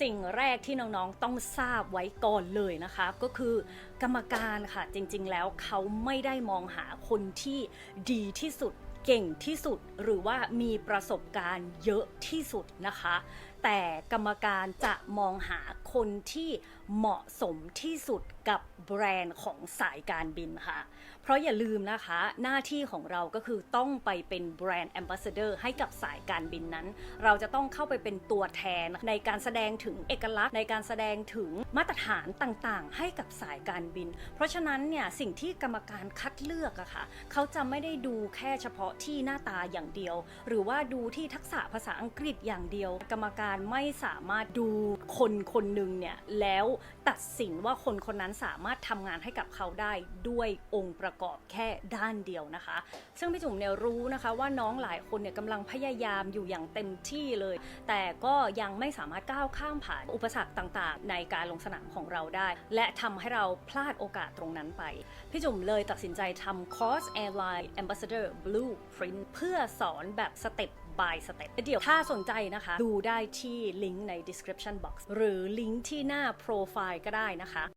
สิ่งแรกที่น้องๆต้องทราบไว้ก่อนเลยนะคะ ก็คือกรรมการค่ะจริงๆแล้วเขาไม่ได้มองหาคนที่ดีที่สุดเก่งที่สุดหรือว่ามีประสบการณ์เยอะที่สุดนะคะ แต่กรรมการจะมองหาคนที่ เหมาะสมที่สุดกับแบรนด์ของสายการบินค่ะ เพราะอย่าลืมนะคะหน้าที่ของเราก็คือต้องไปเป็นแบรนด์แอมบาสเดอร์ให้กับสายการบินนั้น เราจะต้องเข้าไปเป็นตัวแทนในการแสดงถึงเอกลักษณ์ในการแสดงถึงมาตรฐานต่างๆ ให้กับสายการบิน เพราะฉะนั้นเนี่ยสิ่งที่กรรมการคัดเลือกอะค่ะเขาจะไม่ได้ดูแค่เฉพาะที่หน้าตาอย่างเดียว หรือว่าดูที่ทักษะภาษาอังกฤษอย่างเดียว กรรมการไม่สามารถดูคนคนหนึ่งเนี่ยแล้วตัดสินว่าคนคนนั้นสามารถทำงานให้กับเขาได้ด้วยองค์ประกอบแค่ด้านเดียวนะคะ ซึ่งพี่จุ๋มเนี่ยรู้นะคะว่าน้องหลายคนเนี่ยกำลังพยายามอยู่อย่างเต็มที่เลย แต่ก็ยังไม่สามารถก้าวข้ามผ่านอุปสรรคต่างๆ ในการลงสนามของเราได้ และทำให้เราพลาดโอกาสตรงนั้นไป พี่จุ๋มเลยตัดสินใจทำคอร์ส Airline Ambassador Blueprint เพื่อสอนแบบสเต็ป by step เดี๋ยวถ้าสนใจนะคะ ดูได้ที่ลิงก์ใน description box หรือลิงก์ที่หน้าโปรไฟล์ก็ได้นะคะ